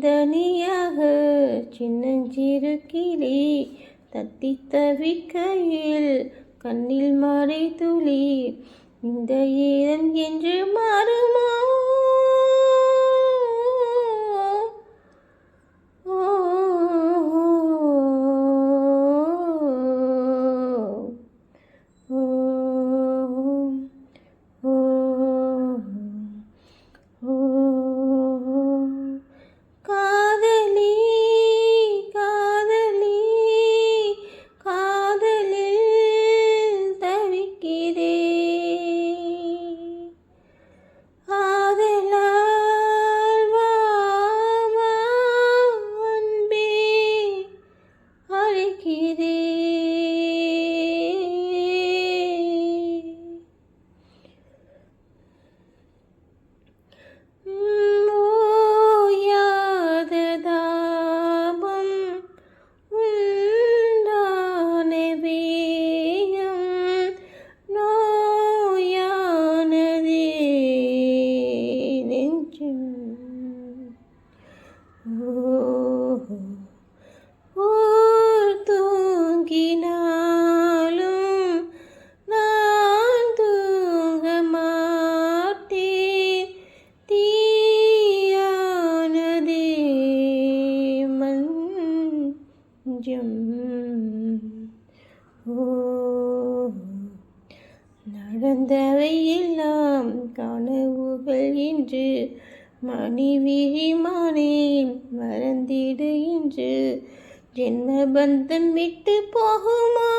தனியாக சின்னஞ்சிறு கிளி தத்தி தவிக்கையில் கண்ணில் மறை துளி இந்த ஈரம் என்று மாறுமா? நடந்தவை எல்லாம் கனவுகள் என்று மணிவிழி மானே மறந்திடு என்று ஜென்ம பந்தம் விட்டு போகுமா?